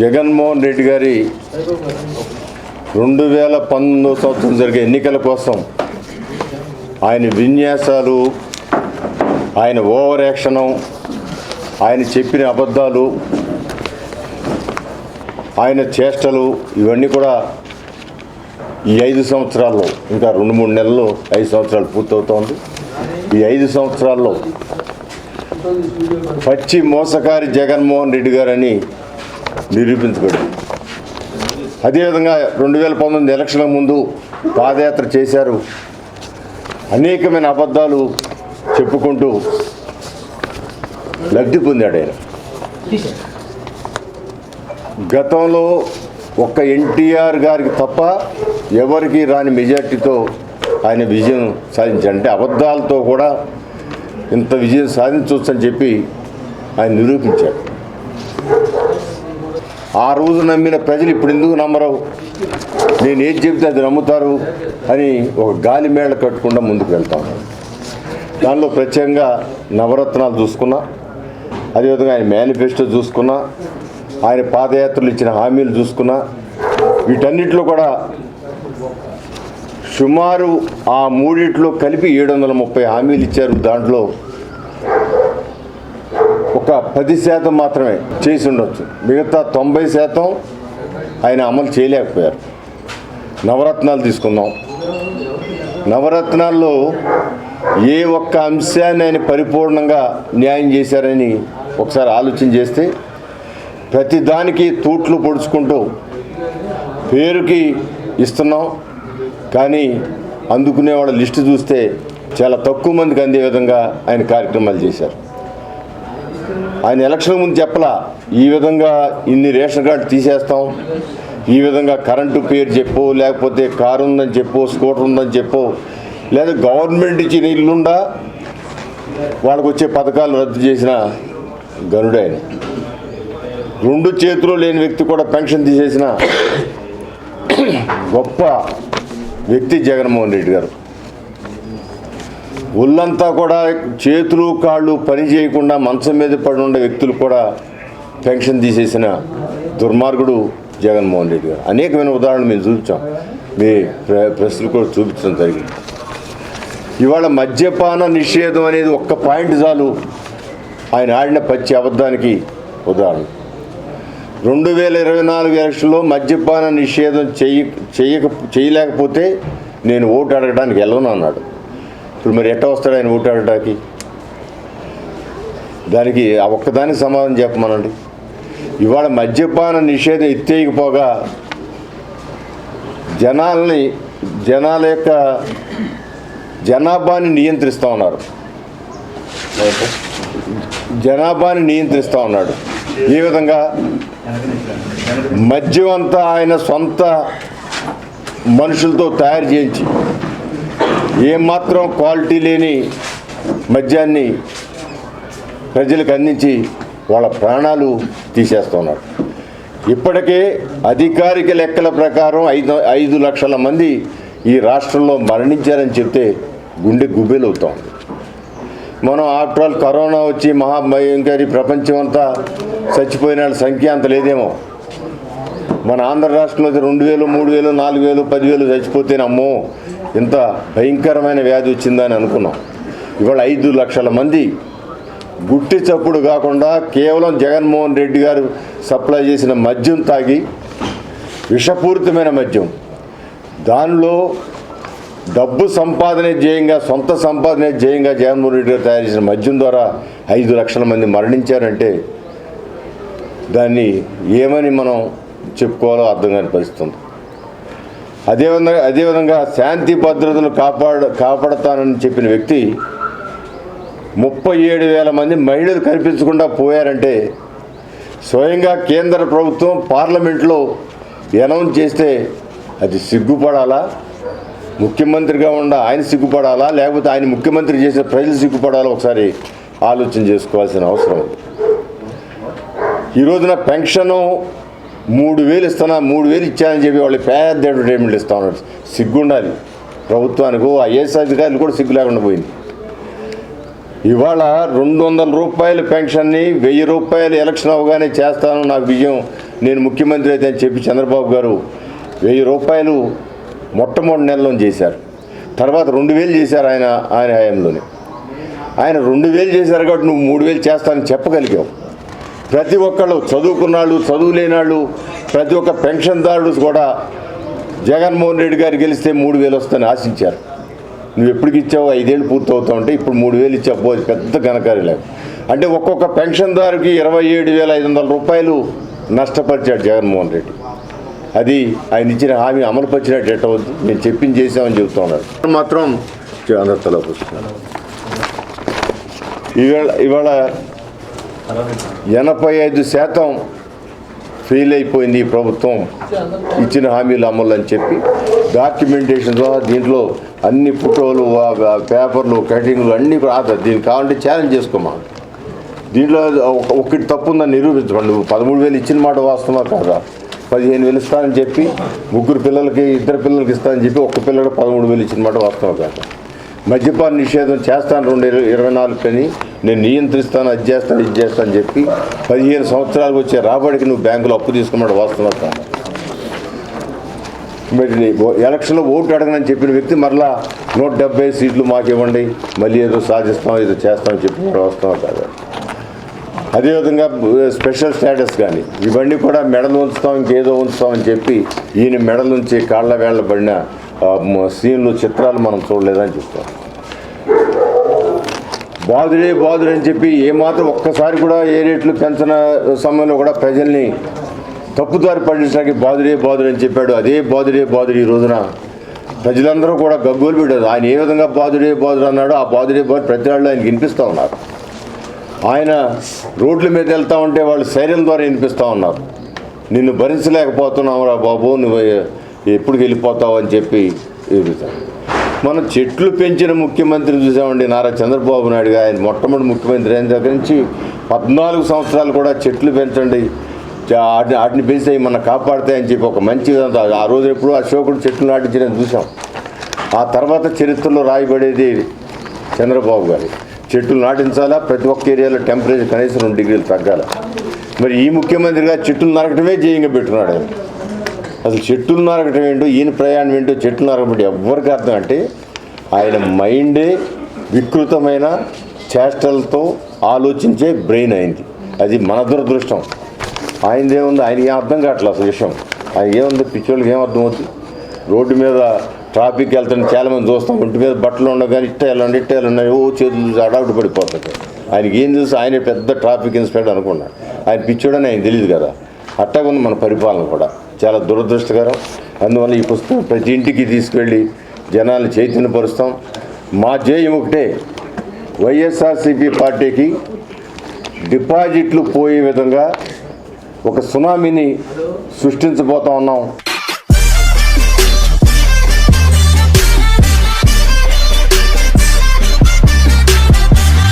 జగన్మోహన్ రెడ్డి గారి రెండు వేల పంతొమ్మిదో సంవత్సరం జరిగే ఎన్నికల కోసం ఆయన విన్యాసాలు ఆయన ఓవర్ యాక్షను ఆయన చెప్పిన అబద్ధాలు ఆయన చేష్టలు ఇవన్నీ కూడా ఈ ఐదు సంవత్సరాల్లో ఇంకా రెండు మూడు నెలల్లో ఐదు సంవత్సరాలు పూర్తవుతోంది. ఈ ఐదు సంవత్సరాల్లో పచ్చి మోసకారి జగన్మోహన్ రెడ్డి గారని నిరూపించబడింది. అదేవిధంగా రెండు వేల పంతొమ్మిది ఎలక్షన్ల ముందు పాదయాత్ర చేశారు. అనేకమైన అబద్ధాలు చెప్పుకుంటూ లబ్ధి పొందాడు ఆయన. గతంలో ఒక్క ఎన్టీఆర్ గారికి తప్ప ఎవరికి రాని మెజార్టీతో ఆయన విజయం సాధించాడు. అంటే అబద్ధాలతో కూడా ఇంత విజయం సాధించవచ్చని చెప్పి ఆయన నిరూపించాడు. ఆ రోజు నమ్మిన ప్రజలు ఇప్పుడు ఎందుకు నమ్మరు? నేను ఏది చెబితే అది నమ్ముతారు అని ఒక గాలి మేళ కట్టకుండా ముందుకు ఉన్నాను దానిలో ప్రత్యేకంగా నవరత్నాలు చూసుకున్నా అదేవిధంగా ఆయన మేనిఫెస్టో చూసుకున్నా ఆయన పాదయాత్రలు ఇచ్చిన హామీలు చూసుకున్నా వీటన్నిటిలో కూడా సుమారు ఆ మూడిట్లో కలిపి ఏడు వందల ముప్పై హామీలు ఇచ్చారు. దాంట్లో ఒక పది శాతం మాత్రమే చేసి ఉండొచ్చు. మిగతా తొంభై శాతం ఆయన అమలు చేయలేకపోయారు. నవరత్నాలు తీసుకుందాం. నవరత్నాల్లో ఏ ఒక్క అంశాన్ని ఆయన పరిపూర్ణంగా న్యాయం చేశారని ఒకసారి ఆలోచన చేస్తే ప్రతిదానికి తూట్లు పొడుచుకుంటూ పేరుకి ఇస్తున్నాం. కానీ అందుకునే వాళ్ళ లిస్టు చూస్తే చాలా తక్కువ మందికి అందే విధంగా ఆయన కార్యక్రమాలు చేశారు. ఆయన ఎలక్షన్ ముందు చెప్పలా ఈ విధంగా ఇన్ని రేషన్ కార్డు తీసేస్తాం ఈ విధంగా కరెంటు పేరు చెప్పు లేకపోతే కారు ఉందని చెప్పు స్కూటర్ ఉందని చెప్పు లేదా గవర్నమెంట్ ఇచ్చిన ఇల్లుండా వాళ్ళకు వచ్చే పథకాలు రద్దు చేసిన గనుడే రెండు చేతులు లేని వ్యక్తి కూడా పెన్షన్ తీసేసిన గొప్ప వ్యక్తి జగన్మోహన్ రెడ్డి గారు. ఒళ్ళంతా కూడా చేతులు కాళ్ళు పని చేయకుండా మంచం మీద పడి ఉండే వ్యక్తులు కూడా పెన్షన్ తీసేసిన దుర్మార్గుడు జగన్మోహన్ రెడ్డి గారు. అనేకమైన ఉదాహరణలు మేము చూపించాం. మీ ప్ర- ప్రెస్లు కూడా చూపించడం జరిగింది. ఇవాళ మద్యపాన నిషేధం అనేది ఒక్క పాయింట్ చాలు. ఆయన ఆడిన పచ్చి అబద్ధానికి ఉదాహరణ. రెండు వేల ఇరవై నాలుగు ఎలక్షన్లో మద్యపాన నిషేధం చేయ చెయ్యక చేయలేకపోతే నేను ఓటు అడగడానికి వెళ్ళను అన్నాడు. ఇప్పుడు మరి ఎట్ట వస్తాడు ఆయన ఓటు అడగడానికి? దానికి ఆ ఒక్కదానికి సమాధానం చెప్పమనండి. ఇవాళ మద్యపాన నిషేధం ఎత్తేయకపోగా జనాల్ని జనాల యొక్క జనాభాని నియంత్రిస్తూ ఉన్నారు. జనాభాని నియంత్రిస్తూ ఉన్నాడు. ఈ విధంగా? మద్యం అంతా ఆయన సొంత మనుషులతో తయారు చేయించి ఏమాత్రం క్వాలిటీ లేని మద్యాన్ని ప్రజలకు అందించి వాళ్ళ ప్రాణాలు తీసేస్తున్నారు. ఇప్పటికే అధికారిక లెక్కల ప్రకారం ఐదు ఐదు లక్షల మంది ఈ రాష్ట్రంలో మరణించారని చెప్తే గుండె గుబేలవుతాం. మనం ఆఫ్టర్ ఆల్ కరోనా వచ్చి మహాభయంకరి ప్రపంచం అంతా చచ్చిపోయిన వాళ్ళ సంఖ్య అంత లేదేమో. మన ఆంధ్ర రాష్ట్రంలో రెండు వేలు మూడు వేలు నాలుగు వేలు పదివేలు చచ్చిపోతేనమ్మో ఇంత భయంకరమైన వ్యాధి వచ్చిందని అనుకున్నాం. ఇవాళ ఐదు లక్షల మంది గుట్టి చప్పుడు కాకుండా కేవలం జగన్మోహన్ రెడ్డి గారు సప్లై చేసిన మద్యం తాగి విషపూరితమైన మద్యం. దానిలో డబ్బు సంపాదనే ధ్యేయంగా సొంత సంపాదనే ధ్యేయంగా జగన్మోహన్ రెడ్డి గారు తయారు చేసిన మద్యం ద్వారా ఐదు లక్షల మంది మరణించారంటే దాన్ని ఏమని మనం చెప్పుకోవాలో అర్థం కాని పరిస్థితి ఉంది. అదేవిధంగా అదేవిధంగా శాంతి భద్రతలు కాపాడ కాపాడతానని చెప్పిన వ్యక్తి ముప్పై ఏడు వేల మంది మహిళలు కనిపించకుండా పోయారంటే స్వయంగా కేంద్ర ప్రభుత్వం పార్లమెంట్లో అనౌన్స్ చేస్తే అది సిగ్గుపడాలా? ముఖ్యమంత్రిగా ఉండ ఆయన సిగ్గుపడాలా? లేకపోతే ఆయన ముఖ్యమంత్రి చేసిన ప్రజలు సిగ్గుపడాలా? ఒకసారి ఆలోచన చేసుకోవాల్సిన అవసరం ఉంది. ఈ రోజున పెన్షను మూడు వేలు ఇస్తున్నా మూడు వేలు ఇచ్చానని చెప్పి వాళ్ళు పెద్ద అడ్వర్టైజ్మెంట్ ఇస్తా ఉన్నారు. సిగ్గుండాలి. ప్రభుత్వానికి ఐఏఎస్ అధికారులు కూడా సిగ్గు లేకుండా పోయింది. ఇవాళ రెండు వందల రూపాయల పెన్షన్ని వెయ్యి రూపాయలు ఎలక్షన్ అవగానే చేస్తాను నాకు బియ్యం నేను ముఖ్యమంత్రి అయితే అని చెప్పి చంద్రబాబు గారు వెయ్యి రూపాయలు మొట్టమొదటి నెలలో చేశారు. తర్వాత రెండు వేలు చేశారు ఆయన ఆయన హయాంలోనే. ఆయన రెండు వేలు చేశారు కాబట్టి నువ్వు మూడు వేలు చేస్తానని చెప్పగలిగావు. ప్రతి ఒక్కళ్ళు చదువుకున్నాళ్ళు చదువు లేనాళ్ళు ప్రతి ఒక్క పెన్షన్దారుడు కూడా జగన్మోహన్ రెడ్డి గారు గెలిస్తే మూడు వేలు వస్తాయని ఆశించారు. నువ్వు ఎప్పటికి ఇచ్చావు ఐదేళ్ళు పూర్తవుతా ఉంటే ఇప్పుడు మూడు వేలు ఇచ్చావు. పెద్ద ఘనకార్యం అంటే ఒక్కొక్క పెన్షన్దారుకి ఇరవై ఏడు వేల ఐదు వందల రూపాయలు నష్టపరిచాడు జగన్మోహన్ రెడ్డి. అది ఆయన ఇచ్చిన హామీ అమలుపరిచినట్టు ఎట్ట అవుద్ది? నేను చెప్పింది చేసామని చెబుతా ఉన్నాడు మాత్రం అందరితో వస్తున్నాను ఇవాళ ఇవాళ ఎనభై ఐదు శాతం ఫెయిల్ అయిపోయింది ఈ ప్రభుత్వం. ఇచ్చిన హామీలు అమలు అని చెప్పి డాక్యుమెంటేషన్ ద్వారా దీంట్లో అన్ని ఫోటోలు పేపర్లు కటింగ్లు అన్నీ ఆధార్ దీనికి కావాలంటే ఛాలెంజ్ చేసుకోమా? దీంట్లో ఒక- ఒకటి తప్పు ఉందని నిరూపించుకోండి నువ్వు పదమూడు వేలు ఇచ్చిన మాట వాస్తవా కాదా? పదిహేను వేలు ఇస్తానని చెప్పి ముగ్గురు పిల్లలకి ఇద్దరు పిల్లలకి ఇస్తానని చెప్పి ఒక్క పిల్లడు పదమూడు వేలు ఇచ్చినమాట వాస్తవం కాక మద్యపాన నిషేధం చేస్తాను రెండు ఇరవై నాలుగు పని నేను నియంత్రిస్తాను అది చేస్తాను ఇది చేస్తాను చెప్పి పదిహేను సంవత్సరాలకు వచ్చే రాబడికి నువ్వు బ్యాంకులో అప్పు తీసుకున్నాడు వాస్తవం కాదా. మరి ఎలక్షన్లో ఓటు అడగనని చెప్పిన వ్యక్తి మరలా నూట డెబ్బై సీట్లు మాకు ఇవ్వండి మళ్ళీ ఏదో సాధిస్తాం ఏదో చేస్తామని చెప్పి వాస్తవం కాదు. అదేవిధంగా స్పెషల్ స్టేటస్ కానీ ఇవన్నీ కూడా మెడలు ఉంచుతాం ఇంకేదో ఉంచుతాం అని చెప్పి ఈయన మెడల నుంచి కాళ్ళ వేళ్ళ పడిన సీన్లు చిత్రాలు మనం చూడలేదని చెప్తాం. బాధుడే బాధుడు అని చెప్పి ఏమాత్రం ఒక్కసారి కూడా ఏ రేట్లు పెంచిన సమయంలో కూడా ప్రజల్ని తప్పుదారి పండించడానికి బాధుడే బాధుడు అని చెప్పాడు. అదే బాధుడే బాధుడు ఈ రోజున ప్రజలందరూ కూడా గగ్గోలు పెట్టారు. ఆయన ఏ విధంగా బాధుడే బాధుడు అన్నాడో ఆ బాధుడే బాధుడు ప్రతి వాళ్ళు ఆయనకి వినిపిస్తూ ఉన్నారు. ఆయన రోడ్ల మీద వెళ్తా ఉంటే వాళ్ళు సైరన్ ద్వారా వినిపిస్తూ ఉన్నారు. నిన్ను భరించలేకపోతున్నావు రా బాబు నువ్వు ఎప్పుడు వెళ్ళిపోతావు అని చెప్పి ఎదుగుతాను మనం చెట్లు పెంచిన ముఖ్యమంత్రిని చూసామండి నారా చంద్రబాబు నాయుడు ఆయన మొట్టమొదటి ముఖ్యమంత్రి అయిన దగ్గర నుంచి పద్నాలుగు సంవత్సరాలు కూడా చెట్లు పెంచండి వాటిని వాటిని పెంచి మన కాపాడుతాయని చెప్పి ఒక మంచి ఆ రోజు ఎప్పుడు అశోకుడు చెట్లు నాటించడం చూసాం. ఆ తర్వాత చరిత్రలో రాయబడేది చంద్రబాబు గారి. చెట్లు నాటించాలా? ప్రతి ఒక్క ఏరియాలో టెంపరేచర్ కనీసం రెండు డిగ్రీలు తగ్గాల? మరి ఈ ముఖ్యమంత్రిగా చెట్లు నరకటమే జయంగా పెట్టున్నాడు ఆయన. అసలు చెట్లు నరకటం ఏంటో ఈయన ప్రయాణం ఏంటో చెట్లు నరకబట్టి ఎవరికి అర్థం అంటే ఆయన మైండే వికృతమైన చేష్టలతో ఆలోచించే బ్రెయిన్ అయింది అది మన దురదృష్టం. ఆయనదేముంది ఆయనకి ఏం అర్థం కావట్లేదు అసలు విషయం. ఆయన ఏముంది? పిచ్చోళ్ళకి ఏం అర్థం అవుతుంది రోడ్డు మీద ట్రాఫిక్ వెళ్తుంటే చాలా మంది చూస్తాం. ఒంటి మీద బట్టలు ఉండవు కానీ ఇట్ట వెళ్ళండి ఇట్టేళ్ళు ఉన్నాయి ఓ చేతులు చూసి పడిపోతుంది ఆయనకి ఏం తెలుసు? ఆయన పెద్ద ట్రాఫిక్ ఇన్స్పెక్టర్ అనుకున్నాడు. ఆయన పిచ్చోడని ఆయన తెలియదు కదా. అట్టగా ఉంది మన పరిపాలన కూడా. చాలా దురదృష్టకరం. అందువల్ల ఈ పుస్తకం ప్రతి ఇంటికి తీసుకెళ్ళి జనాల్ని చైతన్యపరుస్తాం. మా జేయం ఒకటే. వైఎస్ఆర్సీపీ పార్టీకి డిపాజిట్లు పోయే విధంగా ఒక సునామీని సృష్టించబోతా ఉన్నాం.